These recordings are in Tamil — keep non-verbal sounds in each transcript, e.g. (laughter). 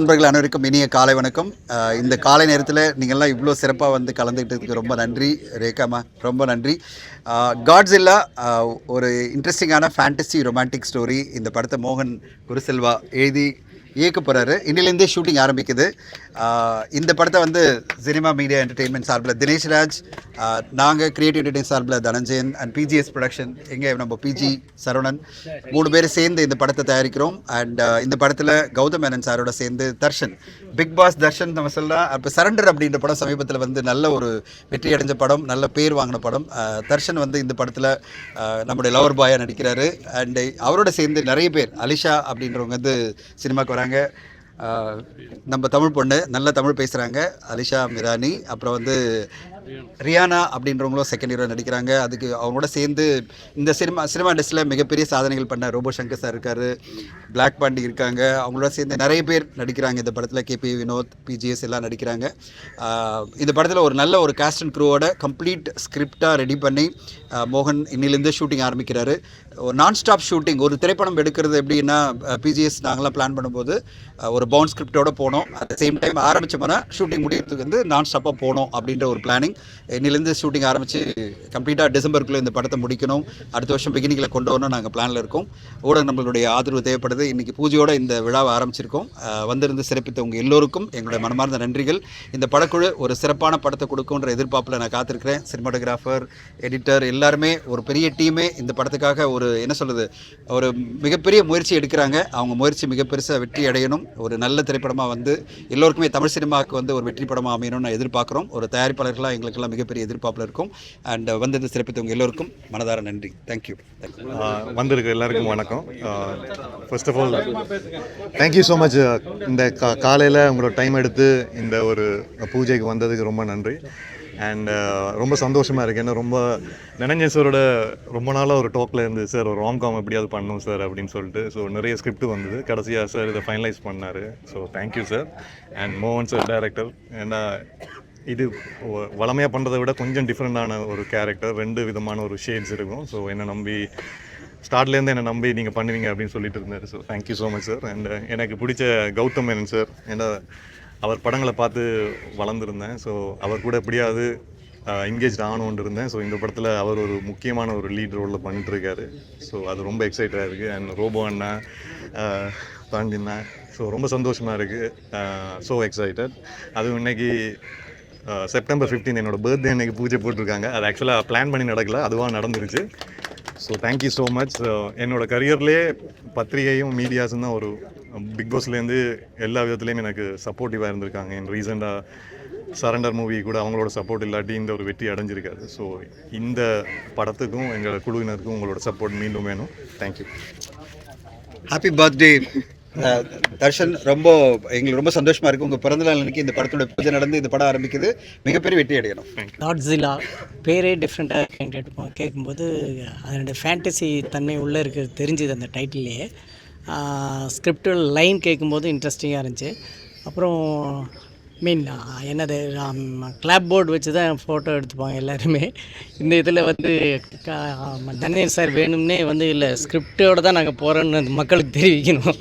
நண்பர்கள் அனைவருக்கும் இனிய காலை வணக்கம். இந்த காலை நேரத்தில் நீங்கள்லாம் இவ்வளோ சிறப்பாக வந்து கலந்துக்கிட்டதுக்கு ரொம்ப நன்றி. ரேகாமா ரொம்ப நன்றி. காட்ஸில்லா ஒரு இன்ட்ரெஸ்டிங்கான ஃபேண்டசி ரொமான்டிக் ஸ்டோரி இந்த படத்தை மோகன் குருசெல்வா எழுதி இயக்க போகிறாரு இன்னிலேருந்தே ஷூட்டிங் ஆரம்பிக்குது. இந்த படத்தை வந்து சினிமா மீடியா என்டர்டெயின்மெண்ட் சார்பில் தினேஷ் ராஜ் நாங்கள் கிரியேட்டிவ் என்டர்டெயின் சார்பில் தனஞ்சயன் அண்ட் பிஜிஎஸ் ப்ரொடக்ஷன் எங்கே நம்ம பிஜி சரவணன் மூணு பேர் சேர்ந்து இந்த படத்தை தயாரிக்கிறோம். அண்ட் இந்த படத்தில் கௌதம் மேனன் சாரோட சேர்ந்து தர்ஷன். பிக் பாஸ் தர்ஷன் நம்ம சொல்லலாம் அப்போ சரண்டர் அப்படின்ற படம் சமீபத்தில் வந்து நல்ல ஒரு வெற்றி அடைஞ்ச படம் நல்ல பேர் வாங்கின படம். தர்ஷன் வந்து இந்த படத்தில் நம்முடைய லவர் பாயாக நடிக்கிறாரு. அண்ட் அவரோட சேர்ந்து நிறைய பேர் அலிஷா அப்படின்றவங்க வந்து சினிமாக்கு வராங்க நம்ம தமிழ் பொண்ணு நல்ல தமிழ் பேசுகிறாங்க அலிஷா மிரானி அப்புறம் வந்து ரியானா அப்படின்றவங்களும் செகண்ட் ஹீரோ நடிக்கிறாங்க. அதுக்கு அவங்களோட சேர்ந்து இந்த சினிமா சினிமா இண்டஸ்ட்ரியில் மிகப்பெரிய சாதனைகள் பண்ண ரோபோ சங்கர் சார் இருக்காரு. பிளாக் பாண்டி இருக்காங்க. அவங்களோட சேர்ந்து நிறைய பேர் நடிக்கிறாங்க. இந்த படத்தில் கேபி வினோத் பிஜிஎஸ் எல்லாம் நடிக்கிறாங்க. இந்த படத்தில் ஒரு நல்ல ஒரு காஸ்ட் அண்ட் க்ரூவோட கம்ப்ளீட் ஸ்கிரிப்டாக ரெடி பண்ணி மோகன் இன்னிலேருந்து ஷூட்டிங் ஆரம்பிக்கிறாரு. ஒரு நான் ஸ்டாப் ஷூட்டிங் ஒரு திரைப்படம் எடுக்கிறது எப்படின்னா பிஜிஎஸ் நாங்களாம் பிளான் பண்ணும்போது ஒரு பவுண்ட் ஸ்கிரிப்டோட போனோம். அட் சேம் டைம் ஆரம்பிச்சோம்னா ஷூட்டிங் முடியறதுக்கு வந்து நான் ஸ்டாப்பாக போகணும் அப்படின்ற ஒரு பிளானிங் Eh, இன்னிலேருந்து ஷூட்டிங் ஆரம்பித்து கம்ப்ளீட்டாக டிசம்பருக்குள்ளே இந்த படத்தை முடிக்கணும். அடுத்த வருஷம் பிகினிங்கில் கொண்டு வரணும் நாங்கள் பிளானில் இருக்கோம். ஊடக நம்மளுடைய ஆதரவு தேவைப்படுது. இன்றைக்கி பூஜையோட இந்த விழாவை ஆரம்பிச்சிருக்கோம். வந்திருந்து சிறப்பித்த உங்கள் எல்லோருக்கும் எங்களுடைய மனமார்ந்த நன்றிகள். இந்த படக்குழு ஒரு சிறப்பான படத்தை கொடுக்குன்ற எதிர்பார்ப்பில் நான் காத்திருக்கிறேன். சினிமாட்டோகிராஃபர் எடிட்டர் எல்லாருமே ஒரு பெரிய டீமே இந்த படத்துக்காக ஒரு என்ன சொல்கிறது ஒரு மிகப்பெரிய முயற்சி எடுக்கிறாங்க. அவங்க முயற்சி மிக பெருசாக வெற்றி அடையணும். ஒரு நல்ல திரைப்படமாக வந்து எல்லோருக்குமே தமிழ் சினிமாவுக்கு வந்து ஒரு வெற்றி படமாக அமையணும்னு எதிர்பார்க்குறோம். ஒரு தயாரிப்பாளர்களாக எங்களுக்கெல்லாம் மிகப்பெரிய எதிர்பார்ப்பில் இருக்கும். அண்ட் uh, வந்திருந்து சிறப்பித்தவங்க எல்லோருக்கும் மனதார நன்றி. தேங்க்யூ வந்திருக்க எல்லாருக்கும் வணக்கம். First of all thank you so much இந்த கா காலையில் உங்களோட டைம் எடுத்து இந்த ஒரு பூஜைக்கு வந்ததுக்கு ரொம்ப நன்றி. அண்ட் ரொம்ப சந்தோஷமாக இருக்குது ஏன்னா ரொம்ப நினைஞ்சேன் சாரோட ரொம்ப நாளாக ஒரு டாக்கில் இருந்து சார் ஒரு ராங் காம் எப்படியாவது பண்ணணும் சார் அப்படின்னு சொல்லிட்டு ஸோ நிறைய ஸ்கிரிப்ட் வந்தது. கடைசியாக சார் இதை ஃபைனலைஸ் பண்ணார். So thank you sir and மோகன் சார் டேரக்டர் ஏன்னா இது வளமையாக பண்ணுறதை விட கொஞ்சம் டிஃப்ரெண்டான ஒரு கேரக்டர் ரெண்டு விதமான ஒரு ஷேட்ஸ் இருக்கும். ஸோ என்னை நம்பி ஸ்டார்ட்லேருந்து என்னை நம்பி நீங்கள் பண்ணுவீங்க அப்படின்னு சொல்லிட்டு இருந்தார். So thank you so much sir and எனக்கு பிடிச்ச கௌதம் மேனன் சார் ஏன்னா அவர் படங்களை பார்த்து வளர்ந்துருந்தேன். ஸோ அவர் கூட எப்படியாவது uh, என்கேஜ் ஆகணும்னு இருந்தேன். ஸோ இந்த படத்தில் அவர் ஒரு முக்கியமான ஒரு லீட் ரோலில் பண்ணிட்டுருக்காரு. ஸோ அது ரொம்ப எக்ஸைட்டாக இருக்குது அண்ட் ரோபோ அண்ணா uh, தாண்டினா ஸோ ரொம்ப சந்தோஷமாக இருக்குது ஸோ uh, எக்ஸைட்டட் அதுவும் இன்னைக்கு செப்டம்பர் 15 என்னோட பர்த்டே அன்றைக்கி பூஜை போட்டிருக்காங்க. அது ஆக்சுவலாக பிளான் பண்ணி நடக்கல. அதுவாக நடந்துருச்சு. ஸோ தேங்க்யூ ஸோ மச் என்னோட கரியர்லேயே பத்திரிகையும் மீடியாஸும் தான் ஒரு பிக் பாஸ்லேருந்து எல்லா விதத்துலேயும் எனக்கு சப்போர்ட்டிவாக இருந்திருக்காங்க. என் ரீசெண்டாக சரண்டர் மூவி கூட அவங்களோட சப்போர்ட் இல்லாட்டி இந்த ஒரு வெற்றி அடைஞ்சிருக்காது ஸோ இந்த படத்துக்கும் எங்களோட குழுவினருக்கும் உங்களோட சப்போர்ட் மீண்டும் வேணும். தேங்க்யூ ஹாப்பி பர்த்டே தர்ஷன் ரொம்ப எங்களுக்கு ரொம்ப சந்தோஷமா இருக்கு. உங்க பிறந்த நாள் அன்னைக்கு இந்த படத்தோட பூஜை நடந்து இந்த படம் ஆரம்பிக்குது. மிகப்பெரிய வெற்றி அடையணும். காட்ஸிலா பேரே டிஃப்ரெண்ட்டாக கேட்டுப்போம் கேட்கும்போது அதனுடைய ஃபேண்டசி தன்மை உள்ளே இருக்கிறது தெரிஞ்சுது அந்த டைட்டிலேயே ஸ்கிரிப்டில் லைன் கேட்கும்போது இன்ட்ரெஸ்டிங்காக இருந்துச்சு. அப்புறம் மீன் என்னது கிளாப் போர்டு வச்சு தான் ஃபோட்டோ எடுத்துப்பாங்க எல்லாருமே. இந்த இதில் வந்து தனேஷ் சார் வேணும்னே வந்து இல்லை ஸ்கிரிப்டோடு தான் நாங்கள் போகிறோன்னு மக்களுக்கு தெரிவிக்கணும்.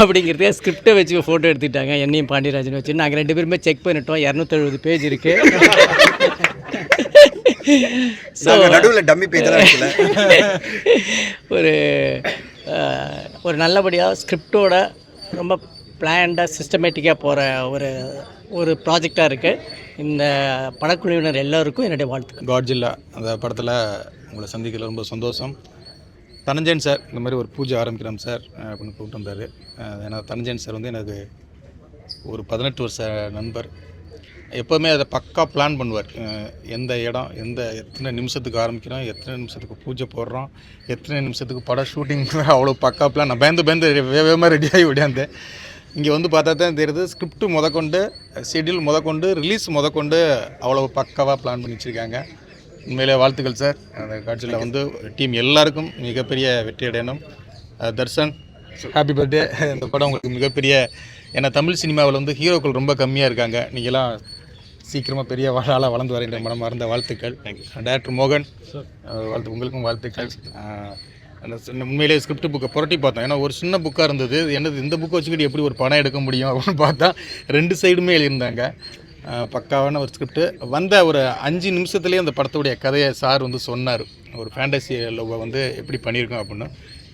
அப்படிங்கிறதே ஸ்கிரிப்டை வச்சு ஃபோட்டோ எடுத்துக்கிட்டாங்க என்னையும் பாண்டியராஜன் வச்சு. நாங்கள் ரெண்டு பேருமே செக் பண்ணிட்டோம் இரநூத்தெழுபது பேஜ் இருக்குது நடுவுல டம்மி வைக்கல ஒரு ஒரு நல்லபடியாக ஸ்கிரிப்டோட ரொம்ப பிளான்டாக சிஸ்டமேட்டிக்காக போகிற ஒரு ஒரு ப்ராஜெக்டாக இருக்குது இந்த படக்குழுவினர் எல்லோருக்கும் என்னுடைய வாழ்த்துக்கள். காட்ஜில்லா அந்த படத்தில் உங்களை சந்திக்கல ரொம்ப சந்தோஷம். தனஞ்சயன் சார் இந்த மாதிரி ஒரு பூஜை ஆரம்பிக்கிறோம் சார் அப்படின்னு கூப்பிட்டு வந்தார். ஏன்னா தனஞ்சயன் சார் வந்து எனக்கு ஒரு பதினெட்டு வருஷ நண்பர். எப்போவுமே அதை பக்கா பிளான் பண்ணுவார். எந்த இடம் எந்த எத்தனை நிமிஷத்துக்கு ஆரம்பிக்கிறோம் எத்தனை நிமிஷத்துக்கு பூஜை போடுறோம் எத்தனை நிமிஷத்துக்கு படம் ஷூட்டிங் (laughs) அவ்வளோ பக்கா பிளான் நான் பயந்து பயந்து வேகமாக ரெடியாகி ஓடியாந்தேன். இங்கே வந்து பார்த்தா தான் தெரியுது ஸ்கிரிப்ட் முதற்கொண்டு ஷெட்யூல் முதற்கொண்டு ரிலீஸ் முதற்கொண்டு அவ்வளோ பக்காவாக பிளான் பண்ணி வச்சுருக்காங்க. உண்மையிலே வாழ்த்துக்கள் சார். அந்த காட்சியில் வந்து டீம் எல்லாருக்கும் மிகப்பெரிய வெற்றி அடையணும். தர்ஷன் ஹாப்பி பர்த்டே இந்த படம் உங்களுக்கு மிகப்பெரிய ஏன்னா தமிழ் சினிமாவில் வந்து ஹீரோக்கள் ரொம்ப கம்மியாக இருக்காங்க. நீங்களாம் சீக்கிரமாக பெரிய ஆளாக வளர்ந்து வர மனம் மறந்த வாழ்த்துக்கள் டேரக்டர் மோகன் வாழ்த்து உங்களுக்கும் வாழ்த்துக்கள். அந்த உண்மையிலே உண்மையிலேயே ஸ்கிரிப்ட் புக்கை புரட்டி பார்த்தோம் ஏன்னா ஒரு சின்ன புக்காக இருந்தது. என்னது இந்த புக்கை வச்சுக்கிட்டு எப்படி ஒரு படம் எடுக்க முடியும் அப்படின்னு பார்த்தா ரெண்டு சைடுமே எழுதியிருந்தாங்க. பக்காவான ஒரு ஸ்கிரிப்ட் வந்த ஒரு அஞ்சு நிமிஷத்துலேயே அந்த படத்துடைய கதையை சார் வந்து சொன்னார். ஒரு ஃபேண்டசி லவ்வை வந்து எப்படி பண்ணியிருக்கோம் அப்படின்னு.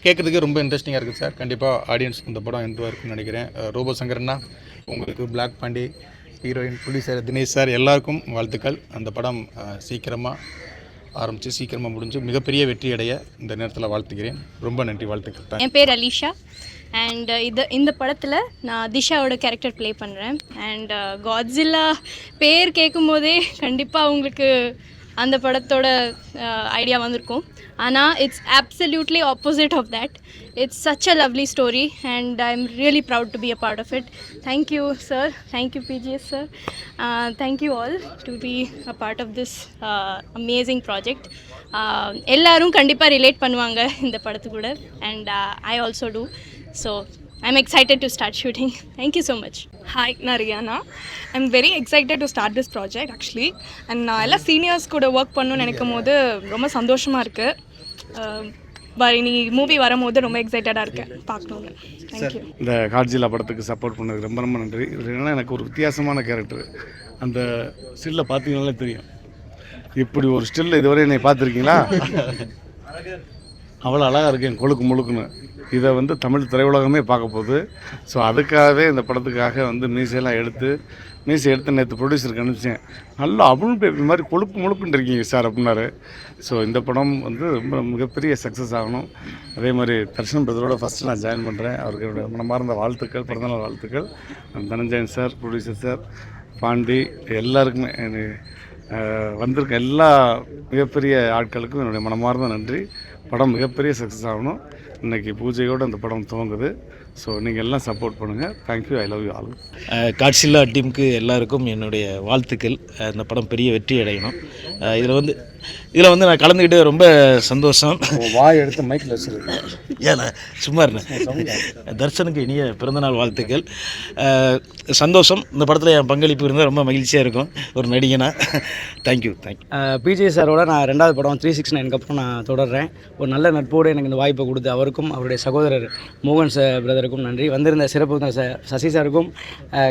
கேட்குறதுக்கே ரொம்ப இன்ட்ரெஸ்டிங்காக இருக்குது சார். கண்டிப்பாக ஆடியன்ஸ்க்கு இந்த படம் எந்த இருக்குன்னு நினைக்கிறேன். ரோபோ சங்கரண்ணா உங்களுக்கு பிளாக் பாண்டி ஹீரோயின் புலி சார் தினேஷ் சார் எல்லாருக்கும் வாழ்த்துக்கள். அந்த படம் சீக்கிரமாக ஆரம்பித்து சீக்கிரமாக முடிஞ்சு மிகப்பெரிய வெற்றி அடைய இந்த நேரத்தில் வாழ்த்துக்கிறேன் ரொம்ப நன்றி வாழ்த்துக்கள். என் பேர் அலிஷா. அண்ட் uh, இது இந்த படத்தில் நான் திஷாவோட கேரக்டர் ப்ளே பண்ணுறேன் அண்ட் காட்ஸில்லா பேர் கேட்கும்போதே கண்டிப்பாக உங்களுக்கு அந்த படத்தோட uh, ஐடியா வந்திருக்கும். ஆனால் it's absolutely opposite of that. It's such a lovely story and i'm really proud to be a part of it. Thank you sir. Thank you pgs sir. Uh, thank you all to be a part of this uh, amazing project. Uh, எல்லாரும் கண்டிப்பாக ரிலேட் பண்ணுவாங்க இந்த படத்து கூட. And I also do so I'm excited to start shooting thank you so much hi நான் Riyana. I'm very excited to start this project actually and நான் எல்லா சீனியர்ஸ் கூட ஒர்க் பண்ணணும்னு நினைக்கும் போது ரொம்ப சந்தோஷமாக இருக்குது வர நீ மூவி வரும்போது ரொம்ப எக்ஸைட்டடாக இருக்கேன். பார்க்கணுன்னு தேங்க்யூ இந்த காட்ஜிலா படத்துக்கு சப்போர்ட் பண்ணதுக்கு ரொம்ப ரொம்ப நன்றி. என்னன்னா எனக்கு ஒரு வித்தியாசமான கேரக்டர் அந்த ஸ்டில்லை பார்த்தீங்கனாலே தெரியும். இப்படி ஒரு ஸ்டில் இதுவரை என்னை பார்த்துருக்கீங்களா? அவ்வளோ அழகாக இருக்கேன் கொழுக்கு முழுக்குன்னு. இதை வந்து தமிழ் திரையுலகமே பார்க்க போகுது. ஸோ அதுக்காகவே இந்த படத்துக்காக வந்து மீசையெல்லாம் எடுத்து மீசை எடுத்து நேற்று ப்ரொடியூசருக்கு அனுப்பிச்சேன். நல்லா அவளும் பேப்பி மாதிரி கொழுப்பு முழுப்புன்னு இருக்கீங்க சார் அப்படின்னாரு. ஸோ இந்த படம் வந்து ரொம்ப மிகப்பெரிய சக்ஸஸ் ஆகணும். அதே மாதிரி தர்ஷன் பிரதரோட ஃபஸ்ட்டு நான் ஜாயின் பண்ணுறேன் அவருக்கு என்னுடைய மனமார்ந்த வாழ்த்துக்கள் பிறந்தநாள் வாழ்த்துக்கள். Dhananjayan sir producer sir Pandi எல்லாருக்குமே வந்திருக்க எல்லா மிகப்பெரிய ஆட்களுக்கும் என்னுடைய மனமார்ந்த நன்றி. படம் மிகப்பெரிய சக்ஸஸ் ஆகணும். இன்னைக்கு பூஜையோடு அந்த படம் துவங்குது. ஸோ நீங்கள் எல்லாம் சப்போர்ட் பண்ணுங்கள் thank you I love you all Godzilla டீமுக்கு எல்லாருக்கும் என்னுடைய வாழ்த்துக்கள். இந்த படம் பெரிய வெற்றி அடையணும். இதில் வந்து இதில் வந்து நான் கலந்துக்கிட்டு ரொம்ப சந்தோஷம். வாய் எடுத்து மைக்கில் வச்சுருக்கேன் ஏன்னா சும்மா இருந்தேன். தர்ஷனுக்கு இனிய பிறந்தநாள் வாழ்த்துக்கள். சந்தோஷம். இந்த படத்தில் என் பங்களிப்பு இருந்தால் ரொம்ப மகிழ்ச்சியாக இருக்கும். ஒரு நடிகனா. தேங்க்யூ தேங்க்யூ பிஜே சாரோட நான் ரெண்டாவது படம் த்ரீ சிக்ஸ் நைனுக்கு அப்புறம் நான் தொடர்றேன். ஒரு நல்ல நட்போடு எனக்கு இந்த வாய்ப்பை கொடுத்து அவருக்கும் அவருடைய சகோதரர் மோகன் சார் பிரதருக்கும் நன்றி. வந்திருந்த சிறப்பு சசி சாருக்கும்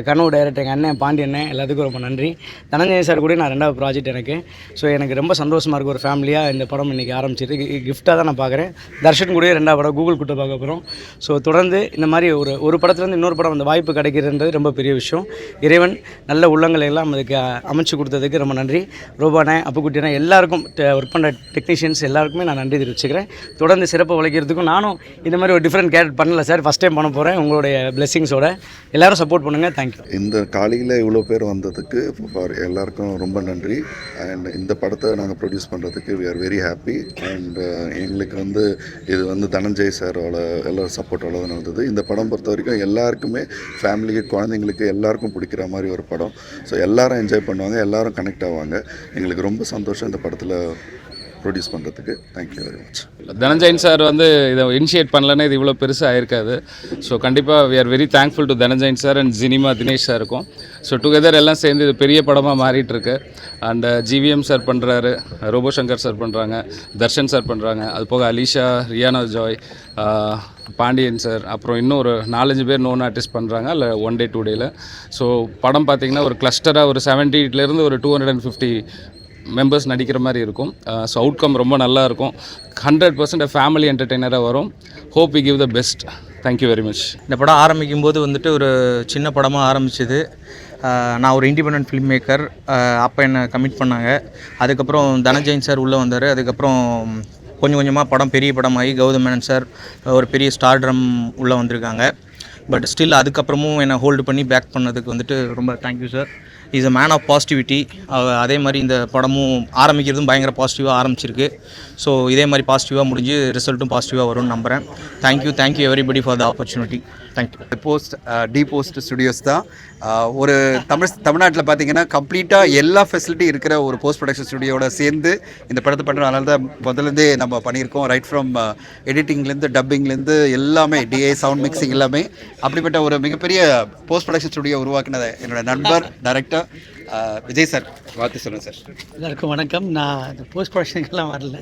கனவு டைரக்டர் எங்கள் அண்ணன் பாண்டி அண்ணன் எல்லாத்துக்கும் ரொம்ப நன்றி. தனஞ்சய சார் கூட நான் ரெண்டாவது ப்ராஜெக்ட் எனக்கு. ஸோ எனக்கு ரொம்ப சந்தோஷமாக இருக்குது ஒரு ஃபேமிலியாக இந்த படம் இன்றைக்கி ஆரம்பிச்சிருக்கு. கிஃப்ட்டாக தான் நான் பார்க்குறேன். தர்ஷன் கூடயே ரெண்டாவது படம் கூகுள் கூட்ட பார்க்க போகிறோம் ஸோ தொடர்ந்து இந்த மாதிரி ஒரு ஒரு படத்துலேருந்து இன்னொரு படம் அந்த வாய்ப்பு கிடைக்கிறதுன்றது ரொம்ப பெரிய விஷயம். இறைவன் நல்ல உள்ளங்களை எல்லாம் அதுக்கு அமைச்சு கொடுத்ததுக்கு ரொம்ப நன்றி. ரூபானே அப்புக்குட்டினா எல்லாருக்கும் ஒர்க் பண்ணுற டெக்னீஷியன்ஸ் எல்லாருக்குமே நான் நன்றி தெரிவிச்சுக்கிறேன். தொடர்ந்து சிறப்பு உழைக்கிறதுக்கும் நானும் இந்த மாதிரி ஒரு டிஃப்ரெண்ட் கேரக்டர் பண்ணல சார். ஃபஸ்ட் டைம் பண்ண போகிறேன் உங்களுடைய பிளெஸிங்ஸோட எல்லாரும் சப்போர்ட் பண்ணுங்கள் தேங்க்யூ இந்த காலையில் இவ்வளோ பேர் வந்ததுக்கு எல்லாருக்கும் ரொம்ப நன்றி. அண்ட் இந்த படத்தை நாங்கள் ப்ரொடியூஸ் பண்ணுறதுக்கு we are very happy and எங்களுக்கு வந்து இது வந்து தனஞ்சய் சாரோட எல்லா சப்போர்ட்டோட தான் நடந்தது. இந்த படம் பொறுத்த வரைக்கும் எல்லாருக்குமே ஃபேமிலிக்கு குழந்தைங்களுக்கு எல்லாருக்கும் பிடிக்கிற மாதிரி ஒரு படம். ஸோ எல்லோரும் என்ஜாய் பண்ணுவாங்க எல்லோரும் கனெக்ட் ஆவாங்க. எங்களுக்கு ரொம்ப சந்தோஷம் இந்த படத்தில். ப்ரொடியூஸ் பண்ணுறதுக்கு thank you very much Dhananjayan sir வந்து இதை இனிஷியேட் பண்ணலன்னா இது இவ்வளோ பெருசாக ஆயிருக்காது. ஸோ கண்டிப்பாக we are very thankful to Dhananjayan sir and ஜினிமா Dinesh sir இருக்கும் ஸோ டுகெதர் எல்லாம் சேர்ந்து இது பெரிய படமாக மாறிட்டு இருக்கு. அண்ட் ஜிவிஎம் uh, சார் பண்ணுறாரு ரோபோ சங்கர் சார் பண்ணுறாங்க தர்ஷன் சார் பண்ணுறாங்க அது போக அலிஷா ரியானா ஜாய் பாண்டியன் சார் அப்புறம் இன்னும் ஒரு நாலஞ்சு பேர் நோன் ஆர்டிஸ்ட் பண்ணுறாங்க இல்லை ஒன் டே டூ டேயில் ஸோ படம் பார்த்திங்கன்னா ஒரு கிளஸ்டராக ஒரு செவன்ட்டிலேருந்து ஒரு two hundred and fifty members நடிக்கிற மாதிரி இருக்கும். ஸோ அவுட்கம் ரொம்ப நல்லா இருக்கும். ஹண்ட்ரட் பர்சன்ட் ஃபேமிலி என்டர்டெய்னராக வரும். Hope we give the best thank you very much இந்த படம் ஆரம்பிக்கும் போது வந்துட்டு ஒரு சின்ன படமாக ஆரம்பிச்சிது. நான் ஒரு இண்டிபெண்ட் ஃபிலிம் மேக்கர் அப்போ என்னை கமிட் பண்ணாங்க. அதுக்கப்புறம் தனஜெயின் சார் உள்ளே வந்தார். அதுக்கப்புறம் கொஞ்சம் கொஞ்சமாக படம் பெரிய படமாகி கௌதம் மேனன் சார் ஒரு பெரிய ஸ்டார் ட்ரம் உள்ளே வந்திருக்காங்க. பட் ஸ்டில் அதுக்கப்புறமும் என்னை ஹோல்டு பண்ணி பேக் பண்ணதுக்கு வந்துட்டு ரொம்ப thank you sir is a man of positivity அதே மாதிரி இந்த படமும் ஆரம்பிக்கிறதும் பயங்கர பாசிட்டிவாக ஆரம்பிச்சிருக்கு. ஸோ இதே மாதிரி பாசிட்டிவாக முடிஞ்சு ரிசல்ட்டும் பாசிட்டிவாக வரும்னு நம்புகிறேன் thank you thank you everybody for the opportunity thank you post T post studios தான். Uh, ஒரு தமிழ் தமிழ்நாட்டில் பார்த்தீங்கன்னா கம்ப்ளீட்டாக எல்லா ஃபெசிலிட்டி இருக்கிற ஒரு போஸ்ட் ப்ரொடக்ஷன் ஸ்டுடியோட சேர்ந்து இந்த படத்தை பண்ணுறோம் அதனால தான் முதலேருந்தே நம்ம பண்ணியிருக்கோம். ரைட் ஃப்ரம் எடிட்டிங்லேருந்து டப்பிங்லேருந்து எல்லாமே டிஏ சவுண்ட் மிக்சிங் எல்லாமே அப்படிப்பட்ட ஒரு மிகப்பெரிய போஸ்ட் ப்ரொடக்ஷன் ஸ்டுடியோ உருவாக்குனத என்னோட நண்பர் டைரக்டர் விஜய் சார் வாழ்த்து சொல்லுங்கள் சார். எல்லாருக்கும் வணக்கம். நான் இந்த போஸ்ட் ப்ரொடக்ஷனுக்கெல்லாம் வரல.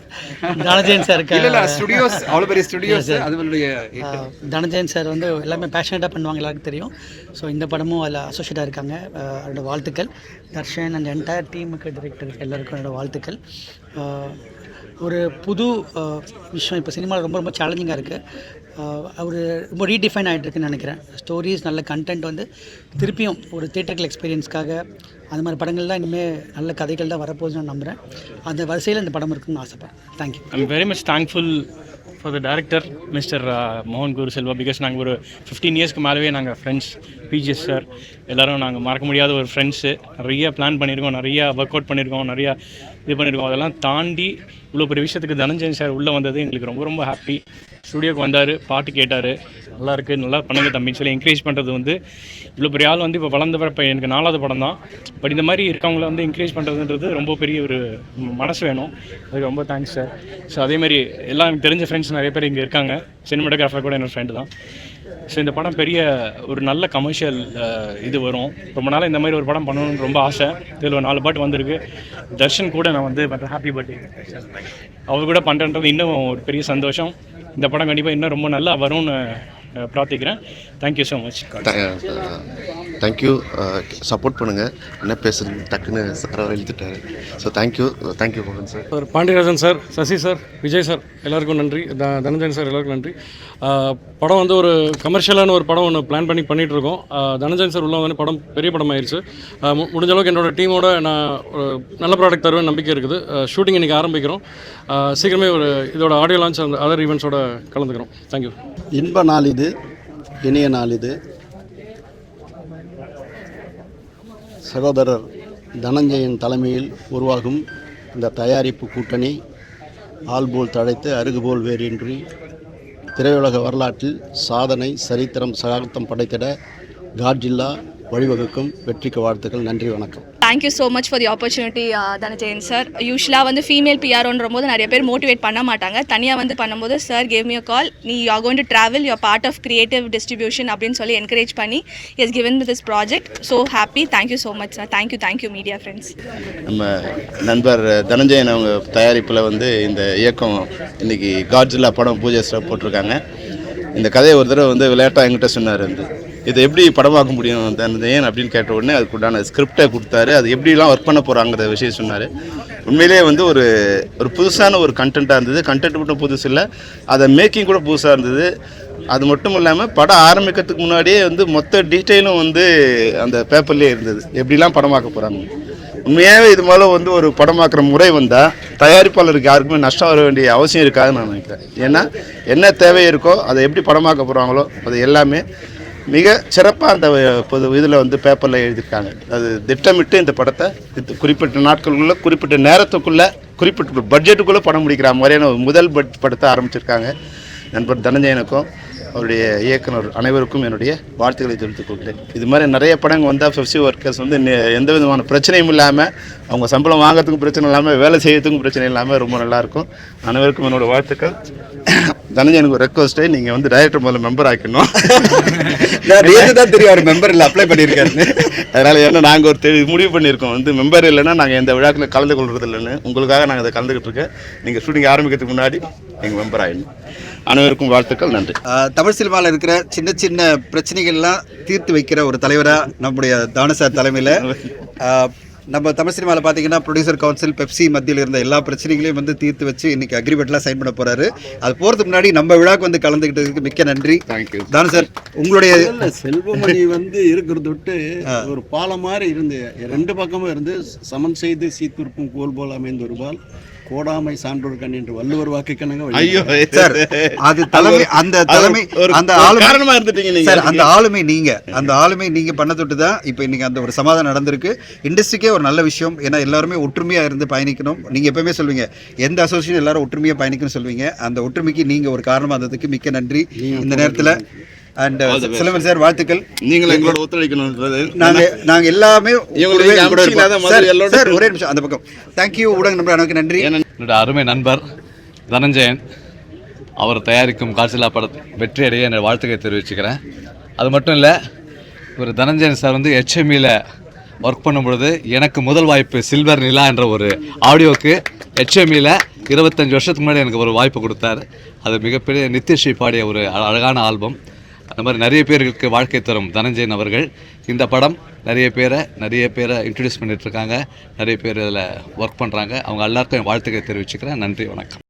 தனஜயன் சார் ஸ்டுடியோஸ் அவ்வளோ பெரிய ஸ்டுடியோஸ் அதுவனுடைய தனஜயன் சார் வந்து எல்லாமே பேஷனேட்டாக பண்ணுவாங்க எல்லாருக்கும் தெரியும். ஸோ இந்த படமும் அதில் அசோசியேட்டாக இருக்காங்க. அவரோட வாழ்த்துக்கள். தர்ஷன் அண்ட் என்டையர் டீமுக்கு டிரெக்டருக்கு எல்லாருக்கும் என்னோட வாழ்த்துக்கள். ஒரு புது விஷயம். இப்போ சினிமாவில் ரொம்ப ரொம்ப சேலஞ்சிங்காக இருக்குது அவர் ரொம்ப ரீடிஃபைன் ஆகிட்டு இருக்குன்னு நினைக்கிறேன். ஸ்டோரிஸ் நல்ல கண்டென்ட் வந்து திருப்பியும் ஒரு தியேட்டர்கள் எக்ஸ்பீரியன்ஸ்க்காக அந்த மாதிரி படங்கள்லாம் இனிமேல் நல்ல கதைகள் தான் வரப்போகுதுன்னு நான் நம்புகிறேன் அந்த வரிசையில் இந்த படம் இருக்குன்னு ஆசைப்பட்றேன். Thank you I'm very much thankful for the director mister மோகன் குரு செல்வா பிகாஸ் நாங்கள் ஒரு ஃபிஃப்டீன் இயர்ஸ்க்கு மேலவே நாங்கள் ஃப்ரெண்ட்ஸ் பிஜிஎஸ் சார் எல்லோரும் நாங்கள் மறக்க முடியாத ஒரு ஃப்ரெண்ட்ஸு நிறைய பிளான் பண்ணியிருக்கோம் நிறைய ஒர்க் அவுட் பண்ணியிருக்கோம் நிறையா இது பண்ணியிருக்கோம் அதெல்லாம் தாண்டி இவ்வளோ பெரிய விஷயத்துக்கு தனஞ்சயன் சார் உள்ளே வந்தது எங்களுக்கு ரொம்ப ரொம்ப ஹாப்பி ஸ்டுடியோக்கு வந்தார் பாட்டு கேட்டார். நல்லா இருக்குது நல்லா பண்ணுங்கள் தம்பின்னு சொல்லி என்கரேஜ் பண்ணுறது வந்து இவ்வளோ பெரிய ஆள் வந்து இப்போ வளர்ந்து வரப்போ எனக்கு நாலாவது படம் தான். பட் இந்த மாதிரி இருக்கவங்கள வந்து என்கரேஜ் பண்ணுறதுன்றது ரொம்ப பெரிய ஒரு மனசு வேணும். அதுக்கு ரொம்ப தேங்க்ஸ் சார் ஸோ அதேமாதிரி எல்லாம் எனக்கு தெரிஞ்ச ஃப்ரெண்ட்ஸ் நிறைய பேர் இங்கே இருக்காங்க. சினிமாட்டோகிராஃபர் கூட என்னோடய ஃப்ரெண்டு தான். ஸோ இந்த படம் பெரிய ஒரு நல்ல கமர்ஷியல் இது வரும். ரொம்ப நாளாக இந்த மாதிரி ஒரு படம் பண்ணணும்னு ரொம்ப ஆசை. இதில் ஒரு நாலு பாட்டு வந்திருக்கு. தர்ஷன் கூட நான் வந்து பண்ணுறேன் ஹாப்பி பர்த்டே அவர் கூட பண்ணுறன்றது இன்னும் ஒரு பெரிய சந்தோஷம். இந்த படம் கண்டிப்பாக இன்னும் ரொம்ப நல்லா வரும்னு பிரார்த்திக்கிறேன். Thank you so much thank you support பண்ணுங்கள் என்ன பேசுறது டக்குன்னு சாராக எழுதிட்டாரு so thank you thank you மோகன் sir sir Pandiarajan sir Sasi sir Vijay sir எல்லாருக்கும் நன்றி. த தனஞ்சயன் சார் எல்லாருக்கும் நன்றி. படம் வந்து ஒரு கமர்ஷியலான ஒரு படம் ஒன்று பிளான் பண்ணி பண்ணிட்டு இருக்கோம் தனஞ்சயன் சார் உள்ள வந்து படம் பெரிய படம் ஆயிடுச்சு முடிஞ்ச அளவுக்கு என்னோட டீமோட நான் ஒரு நல்ல ப்ராடக்ட் தருவேன் நம்பிக்கை இருக்குது. ஷூட்டிங் இன்றைக்கி ஆரம்பிக்கிறோம். சீக்கிரமே ஒரு இதோட ஆடியோ லான்ச் அந்த அதர் ஈவெண்ட்ஸோட கலந்துக்கிறோம். தேங்க்யூ இன்ப நாள் இது இனிய நாள் இது சகோதரர் தனஞ்சயன் தலைமையில் உருவாகும் இந்த தயாரிப்பு கூட்டணி ஆள்போல் தழைத்து அருகுபோல் வேறின்றி திரையுலக வரலாற்றில் சாதனை சரித்திரம் சகாப்தம் படைத்திட காட்ஜில்லா வழிவகுக்கும். வெற்றிக்கு வாழ்த்துக்கள். நன்றி வணக்கம். Thank you so much for the opportunity Dhananjayan sir யூஸ்வலாக வந்து ஃபீமேல் பிஆர்ன்ற போது நிறைய பேர் மோட்டிவேட் பண்ண மாட்டாங்க. தனியாக வந்து பண்ணும்போது sir gave me a call நீ you are going to travel your part of creative distribution அப்படின்னு சொல்லி என்கரேஜ் பண்ணி is given this project so happy thank you so much sir thank you thank you media friends நம்ம நண்பர் தனஞ்சயன் அவங்க தயாரிப்பில் வந்து இந்த இயக்கம் இன்னைக்கு காட்ஜில்லா படம் பூஜை போட்டிருக்காங்க. இந்த கதையை ஒரு தடவை வந்து விளையாட்டாக என்கிட்ட சொன்னார் வந்து. இதை எப்படி படமாக்க முடியும்? ஏன் அப்படின்னு கேட்ட உடனே அதுக்குண்டான ஸ்கிரிப்டை கொடுத்தாரு. அது எப்படிலாம் ஒர்க் பண்ண போகிறாங்கிற விஷயம் சொன்னார். உண்மையிலேயே வந்து ஒரு ஒரு புதுசான ஒரு கண்டென்ட்டாக இருந்தது. கண்டென்ட் மட்டும் புதுசு இல்லை. அதை மேக்கிங் கூட புதுசாக இருந்தது. அது மட்டும் இல்லாமல் படம் ஆரம்பிக்கிறதுக்கு முன்னாடியே வந்து மொத்த டீட்டெயிலும் வந்து அந்த பேப்பர்லேயே இருந்தது. எப்படிலாம் படமாக்க போகிறாங்க உண்மையாகவே இது மேலே வந்து ஒரு படமாக்குற முறை வந்தால் தயாரிப்பாளருக்கு யாருக்குமே நஷ்டம் வர வேண்டிய அவசியம் இருக்காதுன்னு நான் நினைக்கிறேன். ஏன்னா என்ன தேவை இருக்கோ அதை எப்படி படமாக்க போகிறாங்களோ அது எல்லாமே மிக சிறப்பாக அந்த பொது இதில் வந்து பேப்பரில் எழுதியிருக்காங்க. அது திட்டமிட்டு இந்த படத்தை குறிப்பிட்ட நாட்களுக்குள்ளே குறிப்பிட்ட நேரத்துக்குள்ளே குறிப்பிட்ட பட்ஜெட்டுக்குள்ளே படம் முடிக்கிற மாதிரியான ஒரு முதல் பட் படத்தை ஆரம்பிச்சிருக்காங்க. நண்பர் தனஞ்சயனுக்கும் அவருடைய இயக்குனர் அனைவருக்கும் என்னுடைய வாழ்த்துக்களை தெரிவித்துக் கொள்கிறேன். இது மாதிரி நிறைய படங்கள் வந்தால் ஃபெஃப்சி ஒர்க்கர்ஸ் வந்து எந்த விதமான பிரச்சனையும் இல்லாமல் அவங்க சம்பளம் வாங்குறதுக்கும் பிரச்சனை இல்லாமல் வேலை செய்யறதுக்கும் பிரச்சனை இல்லாமல் ரொம்ப நல்லாயிருக்கும் அனைவருக்கும் என்னோடய வாழ்த்துக்கள். தனஞ்சயனுக்கு ஒரு ரெக்வஸ்ட்டு நீங்கள் வந்து டைரக்டர் முதல்ல மெம்பர் ஆக்கணும் நேற்று தான் தெரியும் அவர் மெம்பர் இல்லை அப்ளை பண்ணியிருக்காருன்னு. அதனால் ஏன்னா நாங்கள் ஒரு தெளி- முடிவு பண்ணியிருக்கோம். வந்து மெம்பர் இல்லைன்னா நாங்கள் எந்த விழாக்கில் கலந்து கொள்வது இல்லைன்னு உங்களுக்காக நாங்கள் அதை கலந்துக்கிட்டு இருக்கேன். நீங்கள் ஷூட்டிங் ஆரம்பிக்கிறதுக்கு முன்னாடி நீங்கள் மெம்பர் ஆகிடணும் அனைவருக்கும் வாழ்த்துக்கள் நன்றி. தமிழ் சினிமாவில் இருக்கிற சின்ன சின்ன பிரச்சனைகள்லாம் தீர்த்து வைக்கிற ஒரு தலைவராக நம்முடைய தானசார் தலைமையில் நம்ம தமிழ் சினிமாவில் பார்த்தீங்கன்னா ப்ரொடியூசர் கவுன்சில் பெப்சி மத்தியில் இருந்த எல்லா பிரச்சனைகளையும் வந்து தீர்த்து வச்சு இன்னைக்கு அக்ரிமெண்ட்லாம் சைன் பண்ண போறாரு. அது போகிறதுக்கு முன்னாடி நம்ம விழாக்கு வந்து கலந்துக்கிட்டதுக்கு மிக்க நன்றி. தேங்க்யூ தானு சார் உங்களுடைய செல்வமணி வந்து இருக்கிறத விட்டு ஒரு பாலம் மாதிரி இருந்து ரெண்டு பக்கமும் இருந்து சமன் செய்து சீர்திருப்பும் கோல் போல் அமைந்த ஒரு பால் கோடாமை சான்றோர் கண் என்று வள்ளுவர் வாக்கு கணங்க ஐயோ சார் அது தலைமை அந்த தலைமை ஒரு- அந்த ஆளுமை காரணமா இருந்துட்டீங்க நீங்க. சார் அந்த ஆளுமை நீங்க. அந்த ஆளுமை நீங்க பண்ண தொட்டு தான் இப்போ இன்னைக்கு அந்த ஒரு சமாதானம் நடந்திருக்கு. இண்டஸ்ட்ரிக்கே ஒரு நல்ல விஷயம். ஏன்னா எல்லாருமே ஒற்றுமையா இருந்து பயணிக்கணும். நீங்க எப்பவுமே சொல்வீங்க எந்த அசோசியேஷன் எல்லாரும் ஒற்றுமையா பயணிக்கணும்னு சொல்வீங்க. அந்த ஒற்றுமைக்கு நீங்க ஒரு காரணமா இருந்ததுக்கு மிக்க நன்றி. இந்த நேரத்தில் அண்ட் சிலம்பன் சார் வாழ்த்துக்கள். நீங்கள் எங்களோட ஒத்துழைக்கணுன்றது நாங்க நாங்க எல்லாமே சார், ஒரே நிமிஷம் அந்த பக்கம். தேங்க்யூ ஊடக நண்பர் அனைவருக்கு நன்றி. என்னோட அருமை நண்பர் தனஞ்சயன் அவர் தயாரிக்கும் காட்சிலா படத்தை வெற்றி அடைய என்னோட வாழ்த்துக்களை தெரிவிச்சுக்கிறேன். அது மட்டும் இல்லை ஒரு தனஞ்சயன் சார் வந்து ஹெச்எம்இயில் ஒர்க் பண்ணும் பொழுது எனக்கு முதல் வாய்ப்பு சில்வர் நிலா என்ற ஒரு ஆடியோக்கு ஹெச்எம்இயில் இருபத்தஞ்சி வருஷத்துக்கு முன்னாடி எனக்கு ஒரு வாய்ப்பு கொடுத்தாரு. அது மிகப்பெரிய நித்யஸ்ரீ பாடிய ஒரு அழ- அழகான ஆல்பம். அந்த மாதிரி நிறைய பேருக்கு வாழ்க்கை தரும் தனஞ்சயன் அவர்கள். இந்த படம் நிறைய பேரை நிறைய பேரை இன்ட்ரடியூஸ் பண்ணிட்டு இருக்காங்க. நிறைய பேர் இதில் ஒர்க் பண்ணுறாங்க அவங்க எல்லாருக்கும் வாழ்த்துக்களை தெரிவிச்சுக்கிறேன். நன்றி வணக்கம்.